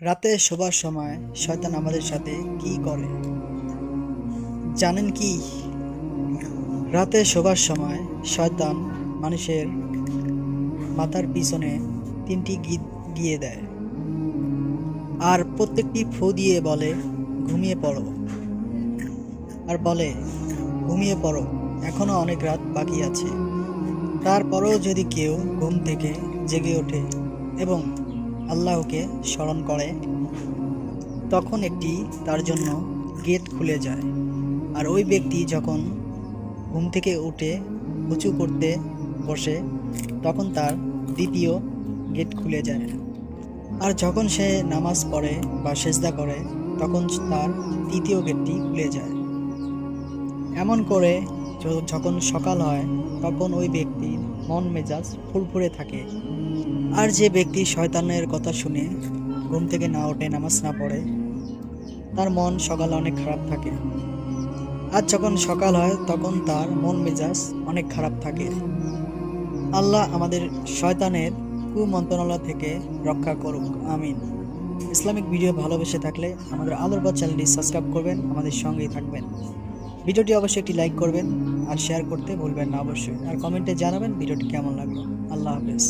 রাতে শোবার সময় শয়তান আমাদের সাথে কি করে? জানেন কি? রাতে শোবার সময় শয়তান মানুষের মাথার পিছনে তিনটি গীত গিয়ে দেয়। আর প্রত্যেকটি ফু দিয়ে বলে, ঘুমিয়ে পড়ো। আর বলে, ঘুমিয়ে পড়ো, এখনও অনেক রাত বাকি আছে। তারপরেও যদি কেউ ঘুম থেকে জেগে ওঠে এবং আল্লাহকে স্মরণ করে, তখন একটি তার জন্য গেট খুলে যায়। আর ওই ব্যক্তি যখন ঘুম থেকে উঠে উঁচু করতে বসে, তখন তার দ্বিতীয় গেট খুলে যায়। আর যখন সে নামাজ পড়ে বা সেজদা করে, তখন তার তৃতীয় গেটটি খুলে যায়। এমন করে যখন সকাল হয়, তখন ওই ব্যক্তির মন মেজাজ ফুরফুরে থাকে। আর যে ব্যক্তি শয়তানের কথা শুনে ঘুম থেকে না ওঠে নামাজ না পড়ে, তার মন সকালে অনেক খারাপ থাকে। আর যখন সকাল হয়, তখন তার মন মেজাজ অনেক খারাপ থাকে। আল্লাহ আমাদের শয়তানের কুমন্ত্রণালয় থেকে রক্ষা করুক, আমিন। ইসলামিক ভিডিও ভালোবেসে থাকলে আমাদের আলোর চ্যানেলটি সাবস্ক্রাইব করবেন, আমাদের সঙ্গেই থাকবেন। ভিডিওটি অবশ্যই একটি লাইক করবেন আর শেয়ার করতে ভুলবেন না অবশ্যই। আর কমেন্টে জানাবেন ভিডিওটি কেমন লাগল। আল্লাহ হাফেজ।